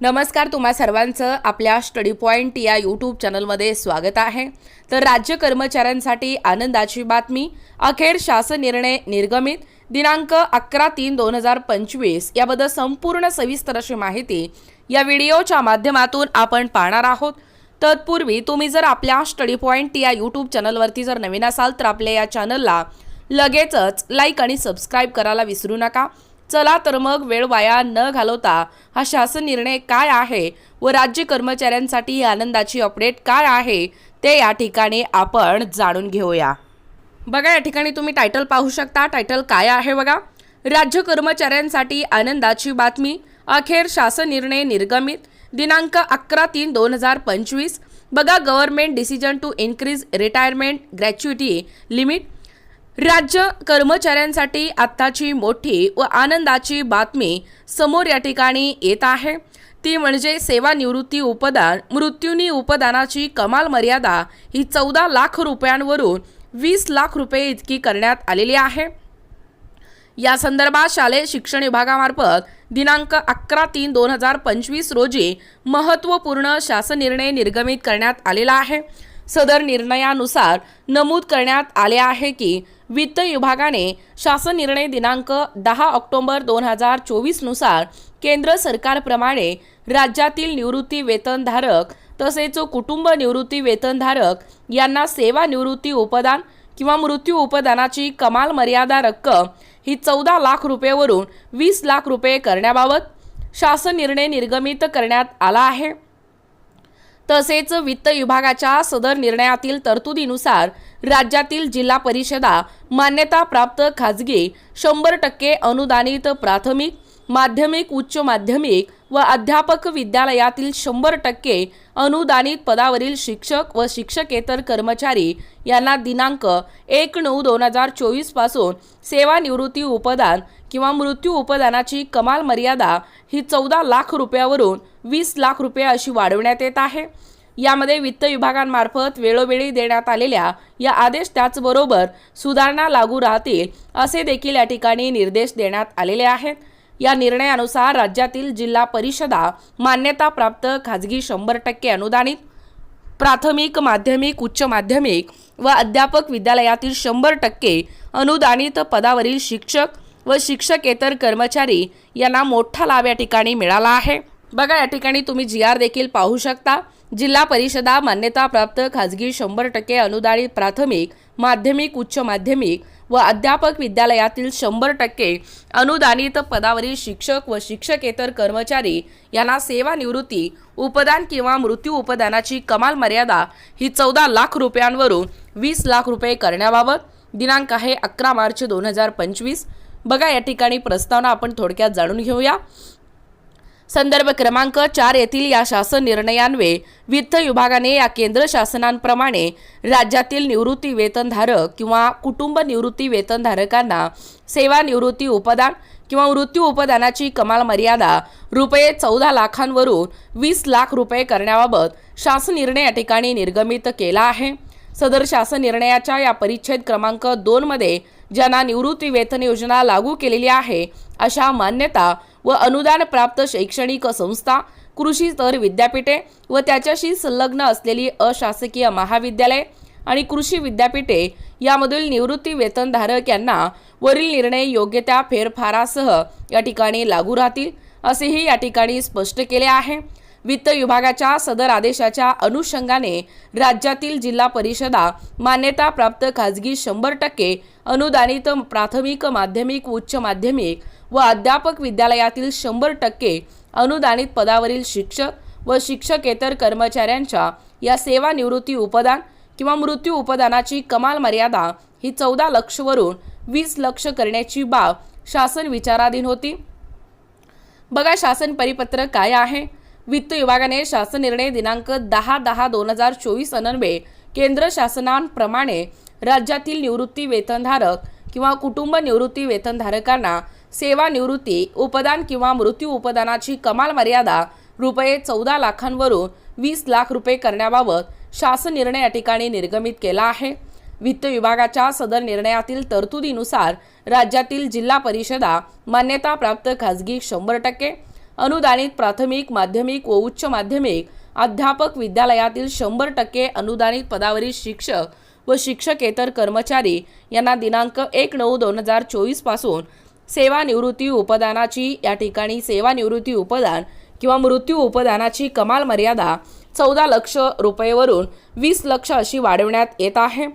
नमस्कार तुम्हा सर्वांचं आपल्या स्टडी पॉईंट या यूट्यूब चॅनलमध्ये स्वागत आहे. तर राज्य कर्मचाऱ्यांसाठी आनंदाची बातमी अखेर शासन निर्णय निर्गमित दिनांक अकरा तीन दोन हजार पंचवीस याबद्दल संपूर्ण सविस्तर अशी माहिती या व्हिडिओच्या माध्यमातून आपण पाहणार आहोत. तत्पूर्वी तुम्ही जर आपल्या स्टडी पॉईंट या यूट्यूब चॅनलवरती जर नवीन असाल तर आपल्या या चॅनलला लगेचच लाईक आणि सबस्क्राईब करायला विसरू नका. चला तर मग वेळ वाया न घालवता हा शासन निर्णय काय आहे व राज्य कर्मचाऱ्यांसाठी आनंदाची अपडेट काय आहे ते या ठिकाणी आपण जाणून घेऊया. बघा या ठिकाणी तुम्ही टायटल पाहू शकता. टायटल काय आहे बघा? राज्य कर्मचाऱ्यांसाठी आनंदाची बातमी. अखेर शासन निर्णय निर्गमित. दिनांक अकरा तीन दोन हजार पंचवीस. बघा government decision to increase retirement gratuity limit राज्य कर्मचाऱ्यांसाठी आत्ताची मोठी व आनंदाची बातमी समोर या ठिकाणी येत आहे. ती म्हणजे सेवानिवृत्ती उपदान मृत्यूनी उपदानाची कमाल मर्यादा ही चौदा लाख रुपयांवरून वीस लाख रुपये इतकी करण्यात आलेली आहे. या संदर्भात शालेय शिक्षण विभागामार्फत दिनांक अकरा तीन दोन हजार पंचवीस रोजी महत्त्वपूर्ण शासन निर्णय निर्गमित करण्यात आलेला आहे. सदर निर्णयानुसार नमूद करण्यात आले आहे की वित्त विभागाने शासन निर्णय दिनांक दहा ऑक्टोबर दोन हजार चोवीसनुसार केंद्र सरकारप्रमाणे राज्यातील निवृत्ती वेतनधारक तसेच कुटुंब निवृत्ती वेतनधारक यांना सेवानिवृत्ती उपदान किंवा मृत्यू उपदानाची कमाल मर्यादा रक्कम ही चौदा लाख रुपयेवरून वीस लाख रुपये करण्याबाबत शासन निर्णय निर्गमित करण्यात आला आहे. तसेच वित्त विभागाच्या सदर निर्णयातील तरतुदीनुसार राज्यातील जिल्हा परिषदा मान्यताप्राप्त खाजगी शंभर टक्के अनुदानित प्राथमिक माध्यमिक उच्च माध्यमिक व अध्यापक विद्यालयातील शंभर टक्के अनुदानित पदावरील शिक्षक व शिक्षकेतर कर्मचारी यांना दिनांक एक नऊ दोन हजार चोवीसपासून सेवानिवृत्ती उपदान किंवा मृत्यू उपदानाची कमाल मर्यादा ही चौदा लाख रुपयावरून वीस लाख रुपये अशी वाढवण्यात येत आहे. यामध्ये वित्त विभागांमार्फत वेळोवेळी देण्यात आलेल्या या आदेश त्याचबरोबर सुधारणा लागू राहतील असे देखील या ठिकाणी निर्देश देण्यात आलेले आहेत. या निर्णयानुसार राज्यातील जिल्हा परिषदा मान्यताप्राप्त खाजगी शंभर टक्के अनुदानित प्राथमिक माध्यमिक उच्च माध्यमिक व अध्यापक विद्यालयातील शंभर टक्के अनुदानित पदावरील शिक्षक व शिक्षकेतर कर्मचारी यांना मोठा लाभ या ठिकाणी मिळाला आहे. बघा या ठिकाणी तुम्ही जी आर देखील पाहू शकता. जिल्हा परिषदा मान्यताप्राप्त खाजगी शंभर टक्के अनुदानित प्राथमिक माध्यमिक उच्च माध्यमिक व अध्यापक विद्यालयातील शंभर टक्के अनुदानित पदावरील शिक्षक व शिक्षकेतर कर्मचारी यांना सेवानिवृत्ती उपदान किंवा मृत्यू उपदानाची कमाल मर्यादा ही चौदा लाख रुपयांवरून वीस लाख रुपये करण्याबाबत दिनांक आहे अकरा मार्च दोन हजार पंचवीस. बघा या ठिकाणी प्रस्तावना आपण थोडक्यात जाणून घेऊया. संदर्भ क्रमांक चार येथील या शासन निर्णयान्वये वित्त विभागाने या केंद्र शासनांप्रमाणे राज्यातील निवृत्ती वेतनधारक किंवा कुटुंब निवृत्ती वेतनधारकांना सेवानिवृत्ती उपदान किंवा मृत्यू उपदानाची कमाल मर्यादा रुपये चौदा लाखांवरून वीस लाख रुपये करण्याबाबत शासन निर्णय या ठिकाणी निर्गमित केला आहे. सदर शासन निर्णयाच्या या परिच्छेद क्रमांक दोनमध्ये ज्यांना निवृत्ती वेतन योजना लागू केलेली आहे अशा मान्यता व अनुदान प्राप्त शैक्षणिक संस्था कृषी स्तर विद्यापीठे व त्याच्याशी संलग्न असलेली अशासकीय महाविद्यालय आणि कृषी विद्यापीठे यामधील निवृत्ती वेतनधारक यांना वरील निर्णय योग्य त्या फेरफारासह या ठिकाणी लागू राहतील असेही या ठिकाणी स्पष्ट केले आहे. वित्त विभागाच्या सदर आदेशाच्या अनुषंगाने राज्यातील जिल्हा परिषदा मान्यताप्राप्त खाजगी शंभर टक्के अनुदानित प्राथमिक माध्यमिक उच्च माध्यमिक व अध्यापक विद्यालयातील शंभर टक्के अनुदानित पदावरील शिक्षक व शिक्षकेतर कर्मचाऱ्यांच्या या सेवानिवृत्ती उपदान किंवा मृत्यू उपदानाची कमाल मर्यादा ही चौदा लक्षवरून वीस लक्ष करण्याची बाब शासन विचाराधीन होती. बघा शासन परिपत्रक काय आहे? वित्त विभागाने शासन निर्णय दिनांक दहा दहा दोन हजार चोवीस अनन्वे केंद्र शासनांप्रमाणे राज्यातील निवृत्ती वेतनधारक किंवा कुटुंब निवृत्ती वेतनधारकांना सेवानिवृत्ती उपदान किंवा मृत्यू उपदानाची कमाल मर्यादा रुपये चौदा लाखांवरून वीस लाख रुपये करण्याबाबत शासन निर्णय या ठिकाणी निर्गमित केला आहे. वित्त विभागाच्या सदर निर्णयातील तरतुदीनुसार राज्यातील जिल्हा परिषदा मान्यताप्राप्त खाजगी शंभर टक्के अनुदानित प्राथमिक माध्यमिक व उच्च माध्यमिक अध्यापक विद्यालयातील शंभर टक्के अनुदानित पदावरील शिक्षक व शिक्षकेतर कर्मचारी यांना दिनांक एक नऊ दोन हजार चोवीसपासून सेवानिवृत्ती उपदानाची या ठिकाणी सेवानिवृत्ती उपदान किंवा मृत्यू उपदानाची कमाल मर्यादा चौदा लक्ष रुपयेवरून वीस लक्ष अशी वाढवण्यात येत आहे.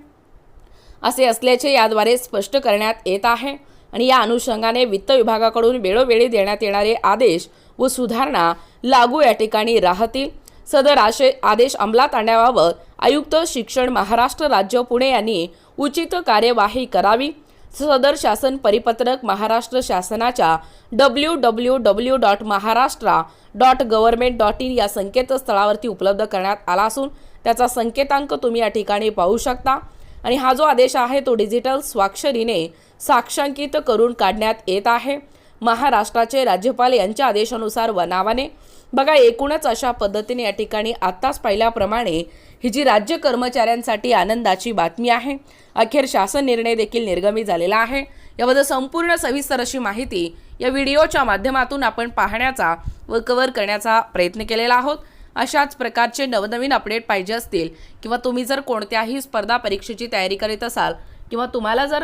असे असल्याचे याद्वारे स्पष्ट करण्यात येत आहे आणि या अनुषंगाने वित्त विभागाकडून वेळोवेळी देण्यात येणारे आदेश व सुधारणा लागू या ठिकाणी राहतील. सदर आशे आदेश अंमलात आणण्याबाबत आयुक्त शिक्षण महाराष्ट्र राज्य पुणे यांनी उचित कार्यवाही करावी. सदर शासन परिपत्रक महाराष्ट्र शासनाच्या W W W dot Maharashtra dot government dot in या संकेतस्थळावरती उपलब्ध करण्यात आला असून त्याचा संकेतांक तुम्ही या ठिकाणी पाहू शकता. आणि हा जो आदेश आहे तो डिजिटल स्वाक्षरीने साक्षांकित करून काढण्यात येत आहे. महाराष्ट्राचे राज्यपाल यांच्या आदेशानुसार व नावाने बघा एकूणच अशा पद्धतीने या ठिकाणी आत्ताच पाहिल्याप्रमाणे ही जी राज्य कर्मचाऱ्यांसाठी आनंदाची बातमी आहे. अखेर शासन निर्णय देखील निर्गमी झालेला आहे. याबद्दल संपूर्ण सविस्तर अशी माहिती या व्हिडिओच्या माध्यमातून आपण पाहण्याचा व कव्हर करण्याचा प्रयत्न केलेला आहोत. अशाच प्रकारचे नवनवीन अपडेट पाहिजे असतील किंवा तुम्ही जर कोणत्याही स्पर्धा परीक्षेची तयारी करीत असाल किंवा तुम्हाला जर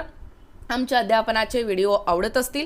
आमच्या अध्यापनाचे व्हिडिओ आवडत असतील